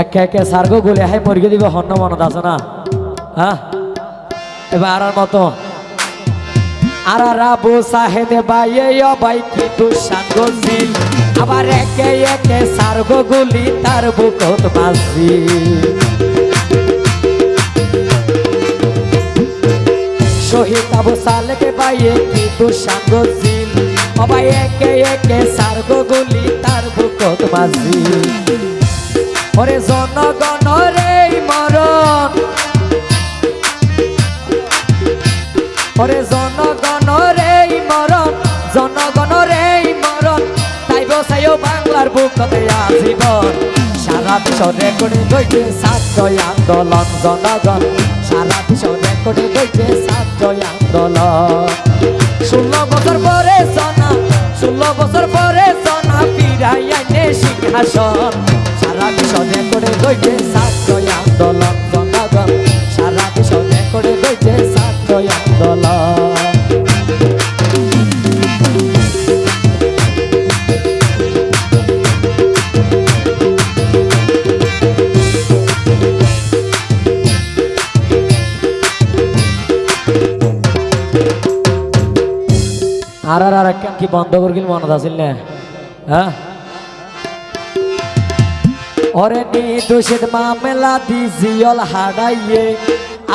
একে একে সার্গ হাই দিবে হন্য না। হ্যাঁ? এবার মতো। আর রাবু সাহেদে বাইয়ে বাই কিন্তু আবার একে একে সার্গ গুলি তার বুকত মাসি শহীদ আবু সালেকে বাইয়ে কিন্তু সাঙ্গছিল অবাই একে একে সার্গ গুলি তার বুকত মাসি ওরে জনগণ রে মরণ। ওরে জনগণ রে মরণ। জনগণ রে মরণ। তাই বসাইও বাংলার বুকতে আজীবন। সারা বিশ্ব রেকর্ডে গইছে ছাত্র আন্দোলন, জনগণ। সারা বিশ্ব রেকর্ডে গইছে ছাত্র আন্দোলন। সিংহাসন সারা বিশ্ব রেকর্ডে গইছে ছাত্র আন্দোলন জনগণ, সারা বিশ্ব রেকর্ডে গইছে ছাত্র আন্দোলন আর আর আর কি বন্ধ করে গেল, মনত আছিল না? হ্যাঁ? ওরে দোষের মামলা দি জিয়ল হারাইয়ে।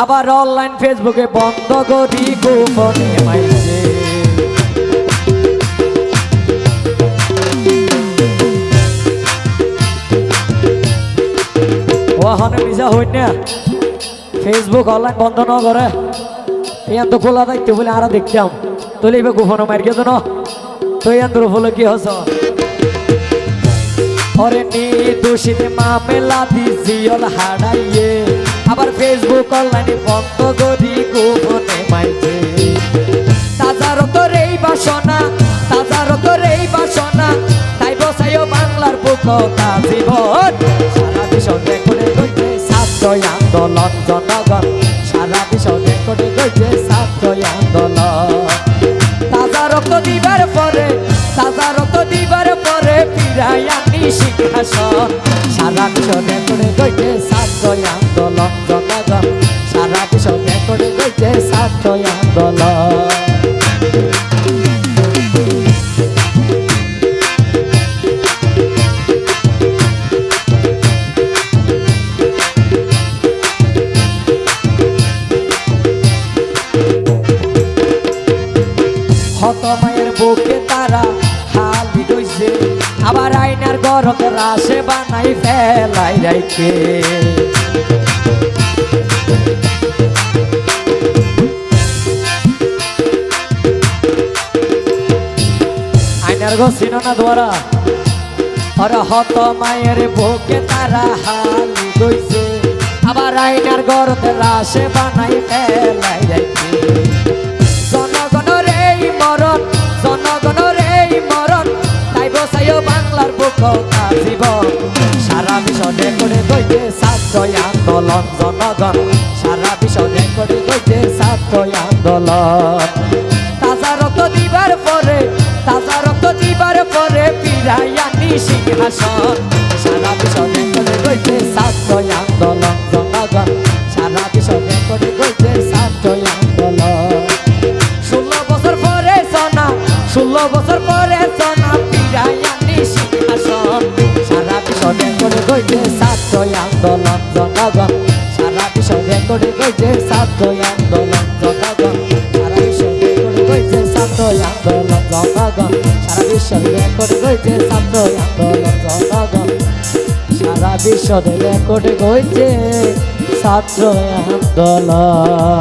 আবার অনলাইন ফেসবুকে বন্ধ করি গোপনে মাইছে ও, হনে নিজা হই না। ফেসবুক অনলাইন বন্ধ ন করে। ইয়ান তো খোলা থাকতে বলে আরও দেখতাম। তোলে এবার গোপনে মার গেছো না? তো ইয়ান কি হস। ওরে নি দোষীতে মামেলা দি জিয়ল হারাইয়ে। আবার ফেসবুক অনলাইনে বন্ধ করি, গোপনে মাইছে তাজার তোর এই বাসনা, তাজার তোর এই বাসনা, তাই বসাইও বাংলার বুক জীবন। সারা বিশ্ব করে গইছে ছাত্র আন্দোলন, জনগণ। সারা বিশ্ব করে গইছে ছাত্র আন্দোলন। তাজা রক্ত দিবার পরে, তাজা ফিরাই আনি সিংহাসন। সারা বিশ্বে করে গইছে ছাত্র আন্দোলন। জনগণ, সারা বিশ্বে করে গইছে ছাত্র আন্দোলন। হত আইনার গরক রাসে বানাই ফেলাই রাইছে আইনার গো চিনো না দ্বারা আর হত মায়ের বুকে তারা হালি দইছে। আবার আইনার গরক রাসে বানাই ফেলাই রাইছে জনগণ রে মরণ জনগণ রে মরণ, তাই বসাইও বাংলার বুক জীবন সারা বিশ্বে করে দইতে ছাত্র আন্দোলন, জনগণ। সারা বিশ্বে করে দইতে ছাত্র আন্দোলন। তাজা রক্ত দিবার পরে, তাজা রক্ত দিবার পরে পিরাইয়া সিংহাসন জনগণ সারা বিশ্ব রেকর্ড গইছে ছাত্র আন্দোলন জনগণ সারা বিশ্ব রেকর্ড গইছে ছাত্র আন্দোলন।